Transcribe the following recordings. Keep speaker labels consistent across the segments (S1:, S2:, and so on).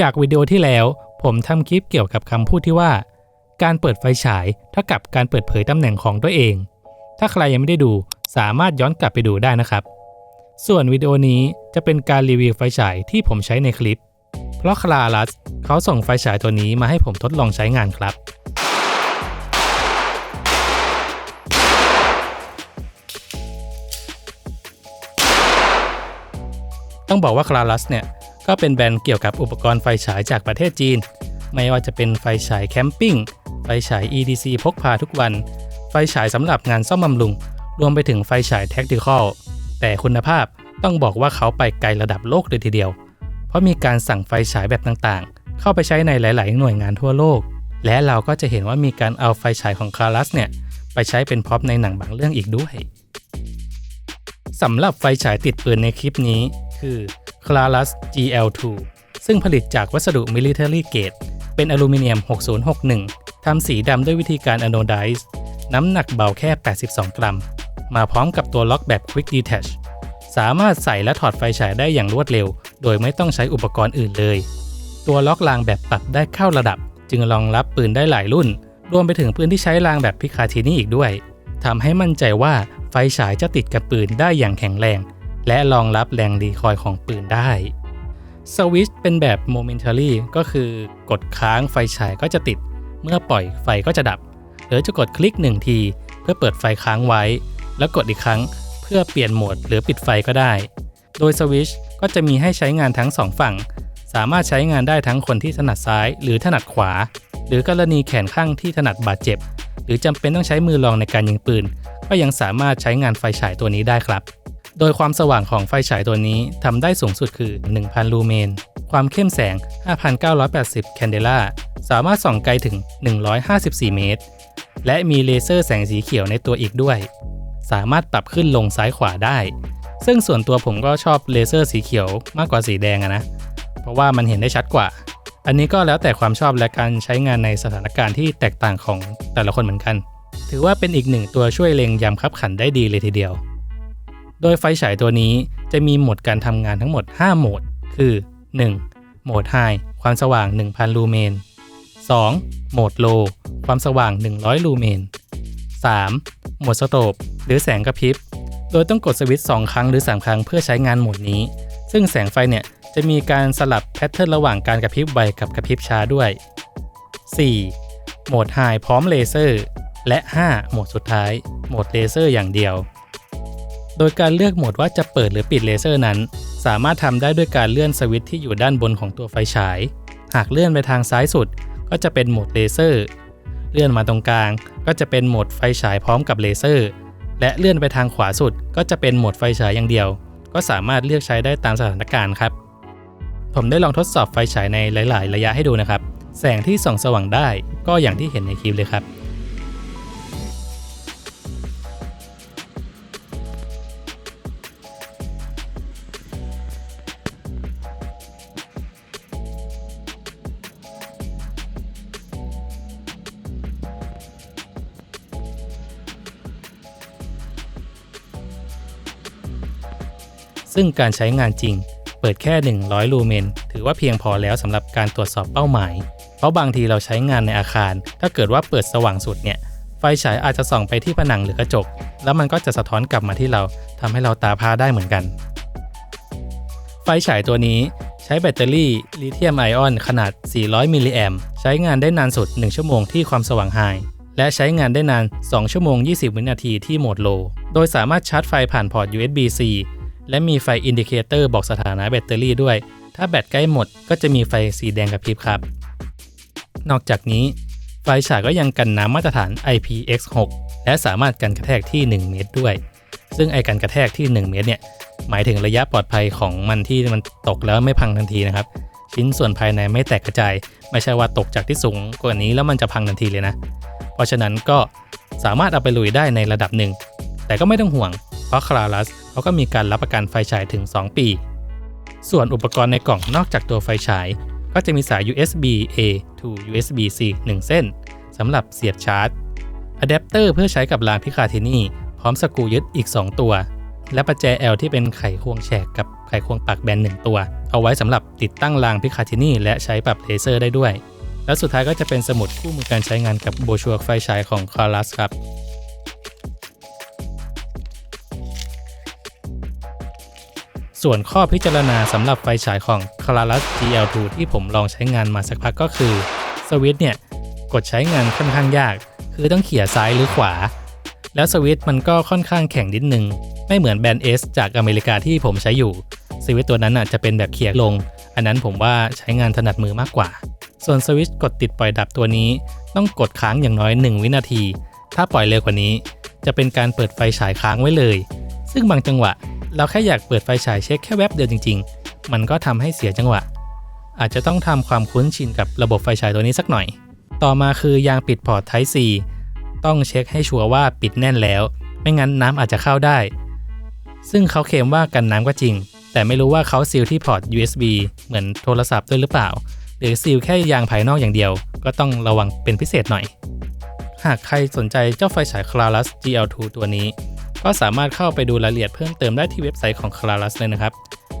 S1: จากวิดีโอที่แล้ว ผมทำคลิปเกี่ยวกับคำพูดที่ว่า การเปิดไฟฉายเท่ากับการเปิดเผยตำแหน่งของตัวเอง ถ้าใครยังไม่ได้ดูสามารถย้อนกลับไปดูได้นะครับ ส่วนวิดีโอนี้จะเป็นการรีวิวไฟฉายที่ผมใช้ในคลิป เพราะคลารัสเขาส่งไฟฉายตัวนี้มาให้ผมทดลองใช้งานครับ ต้องบอกว่าคลารัสเนี่ย ก็เป็นแบรนด์เกี่ยวกับอุปกรณ์ไฟฉายจากประเทศจีน ไม่ว่าจะเป็นไฟฉายแคมปิ้ง ไฟฉาย EDC พกพาทุกวัน ไฟฉายสำหรับงานซ่อมบำรุง รวมไปถึงไฟฉายแท็กติคอล แต่คุณภาพต้องบอกว่าเขาไปไกลระดับโลกเลยทีเดียว เพราะมีการสั่งไฟฉายแบบต่างๆ เข้าไปใช้ในหลาย ๆ หน่วยงานทั่วโลก และเราก็จะเห็นว่ามีการเอาไฟฉายของคารัสเนี่ยไปใช้เป็นพ็อปในหนังบางเรื่องอีกด้วยสำหรับไฟฉายติดปืนในคลิปนี้ คือ Clarus GL2 ซึ่งผลิตจากวัสดุ Military Grade เป็นอลูมิเนียม 6061 ทำสีดำด้วยวิธีการ Anodize น้ำหนักเบาแค่ 82 กรัม มาพร้อมกับตัวล็อกแบบ Quick Detach สามารถใส่และถอดไฟฉายได้อย่างรวดเร็ว โดยไม่ต้องใช้อุปกรณ์อื่นเลย ตัวล็อกรางแบบปรับได้เข้าระดับ จึงรองรับปืนได้หลายรุ่น รวมไปถึงปืนที่ใช้รางแบบพิคาทินี่อีกด้วยทำให้มั่นใจว่าไฟฉายจะติดกับปืนได้อย่างแข็งแรง และรองรับแรงรีคอยล์ของปืนได้สวิตช์เป็นแบบ momentary ก็คือกดค้างไฟฉายก็จะติด เมื่อปล่อยไฟก็จะดับ หรือจะกดคลิกหนึ่งที เพื่อเปิดไฟค้างไว้ แล้วกดอีกครั้งเพื่อเปลี่ยนโหมดหรือปิดไฟก็ได้ โดยสวิตช์ก็จะมีให้ใช้งานทั้งสองฝั่ง สามารถใช้งานได้ทั้งคนที่ถนัดซ้ายหรือถนัดขวา หรือกรณีแขนข้างที่ถนัดบาดเจ็บ หรือจำเป็นต้องใช้มือรองในการยิงปืน ก็ยังสามารถใช้งานไฟฉายตัวนี้ได้ครับ โดยความสว่างของไฟฉายตัวนี้ทำได้สูงสุดคือ 1,000 ลูเมน ความเข้มแสง 5,980 แคนเดล่า สามารถส่องไกลถึง 154 เมตร และมีเลเซอร์แสงสีเขียวในตัวอีกด้วย สามารถปรับขึ้นลงซ้ายขวาได้ ซึ่งส่วนตัวผมก็ชอบเลเซอร์สีเขียวมากกว่าสีแดงอะนะ เพราะว่ามันเห็นได้ชัดกว่า อันนี้ก็แล้วแต่ความชอบและการใช้งานในสถานการณ์ที่แตกต่างของแต่ละคนเหมือนกัน ถือว่าเป็นอีกหนึ่งตัวช่วยเล็งยามคับขันได้ดีเลยทีเดียว โดยไฟฉายตัวนี้จะมีโหมดการทำงานทั้งหมด 5 โหมด คือ 1. โหมด High ความสว่าง 1,000 ลูเมน 2. โหมด Low ความสว่าง 100 ลูเมน 3. โหมดสโตปหรือแสงกระพริบ โดยต้องกดสวิตช์ 2 ครั้งหรือ 3 ครั้งเพื่อใช้งานโหมดนี้ ซึ่งแสงไฟเนี่ยจะมีการสลับแพทเทิร์นระหว่างการกระพริบไวกับกระพริบช้าด้วย 4. โหมด High พร้อมเลเซอร์ และ 5. โหมดสุดท้าย โหมดเลเซอร์อย่างเดียว โดยการเลือกโหมดว่าจะเปิดหรือปิดเลเซอร์นั้น สามารถทำได้ด้วยการเลื่อนสวิตช์ที่อยู่ด้านบนของตัวไฟฉาย หากเลื่อนไปทางซ้ายสุด ก็จะเป็นโหมดเลเซอร์ เลื่อนมาตรงกลาง ก็จะเป็นโหมดไฟฉายพร้อมกับเลเซอร์ และเลื่อนไปทางขวาสุด ก็จะเป็นโหมดไฟฉายอย่างเดียว ก็สามารถเลือกใช้ได้ตามสถานการณ์ครับ ผมได้ลองทดสอบไฟฉายในหลาย ๆ ระยะให้ดูนะครับ แสงที่ส่องสว่างได้ก็อย่างที่เห็นในคลิปเลยครับ ซึ่งการใช้งานจริง เปิดแค่ 100 ลูเมน ถือว่าเพียงพอแล้วสำหรับการตรวจสอบเป้าหมาย เพราะบางทีเราใช้งานในอาคาร ถ้าเกิดว่าเปิดสว่างสุดเนี่ย ไฟฉายอาจจะส่องไปที่ผนังหรือกระจก แล้วมันก็จะสะท้อนกลับมาที่เราทำให้เราตาพาได้เหมือนกัน ไฟฉายตัวนี้ใช้แบตเตอรี่ลิเธียมไอออนขนาด 400 มิลลิแอมใช้งานได้นานสุด 1 ชั่วโมงที่ความสว่างไฮและใช้งานได้นาน 2 ชั่วโมง 20 วินาทีที่โหมดโล โดยสามารถชาร์จไฟผ่านพอร์ต USB-C และมีไฟอินดิเคเตอร์บอกสถานะแบตเตอรี่ด้วย ถ้าแบตใกล้หมดก็จะมีไฟสีแดงกระพริบครับ นอกจากนี้ ไฟฉายก็ยังกันน้ำมาตรฐาน IPX6 และสามารถกันกระแทกที่ 1 เมตรด้วย ซึ่งไอการกระแทกที่ 1 เมตรเนี่ย หมายถึงระยะปลอดภัยของมันที่มันตกแล้วไม่พังทันทีนะครับ ชิ้นส่วนภายในไม่แตกกระจาย ไม่ใช่ว่าตกจากที่สูงกว่านี้แล้วมันจะพังทันทีเลยนะ เพราะฉะนั้นก็สามารถเอาไปลุยได้ในระดับหนึ่ง แต่ก็ไม่ต้องห่วง เพราะคลารัส เขาก็มีการรับประกันไฟฉายถึง 2 ปี ส่วนอุปกรณ์ในกล่องนอกจากตัวไฟฉาย ก็จะมีสาย USB A to USB C 1 เส้นสำหรับเสียบชาร์จอะแดปเตอร์เพื่อใช้กับรางพิคาเทนี่ พร้อมสกูยึดอีก 2 ตัว และประแจ L ที่เป็นไขควงแฉกกับไขควงปากแบนหนึ่งตัว เอาไว้สำหรับติดตั้งรางพิคาทินีและใช้ปรับเลเซอร์ได้ด้วย และสุดท้ายก็จะเป็นสมุดคู่มือการใช้งานกับโบชัวไฟฉายของคารัสครับ ส่วนข้อพิจารณาสำหรับไฟฉายของ c l a r u s GL2 ที่ผมลองใช้งานมาสักพักก็คือสวิตช์เนี่ยกดใช้งานค่อนข้างยาก คือต้องเขี่ยซ้ายหรือขวา แล้วสวิตช์มันก็ค่อนข้างแข็งนิดนึง ไม่เหมือนแบรนด์ S จากอเมริกาที่ผมใช้อยู่ สวิตช์ตัวนั้นอะจะเป็นแบบเขี่ยลง อันนั้นผมว่าใช้งานถนัดมือมากกว่า ส่วนสวิตช์กดติดปล่อยดับตัวนี้ ต้องกดค้างอย่างน้อย 1 วินาที ถ้าปล่อยเร็วกว่านี้ จะเป็นการเปิดไฟฉายค้างไว้เลย ซึ่งบางจังหวะ เราแค่อยากเปิดไฟฉายเช็คแค่แวบเดียวจริง ๆ มันก็ทำให้เสียจังหวะ อาจจะต้องทำความคุ้นชินกับระบบไฟฉายตัวนี้สักหน่อย ต่อมาคือยางปิดพอร์ต Type C ต้องเช็คให้ชัวร์ว่าปิดแน่นแล้ว ไม่งั้นน้ำอาจจะเข้าได้ ซึ่งเขาเคลมว่ากันน้ำก็จริง แต่ไม่รู้ว่าเขาซีลที่พอร์ต USB เหมือนโทรศัพท์ด้วยหรือเปล่า หรือซีลแค่ยางภายนอกอย่างเดียว ก็ต้องระวังเป็นพิเศษหน่อย หากใครสนใจเจ้าไฟฉาย Clarus GL2 ตัวนี้ ก็สามารถเข้าไปดูรายละเอียดเพิ่มเติมได้ที่เว็บไซต์ของ Clarus เลยนะครับ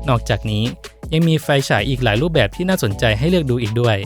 S1: นอกจากนี้ยังมีไฟฉายอีกหลายรูปแบบที่น่าสนใจให้เลือกดูอีกด้วย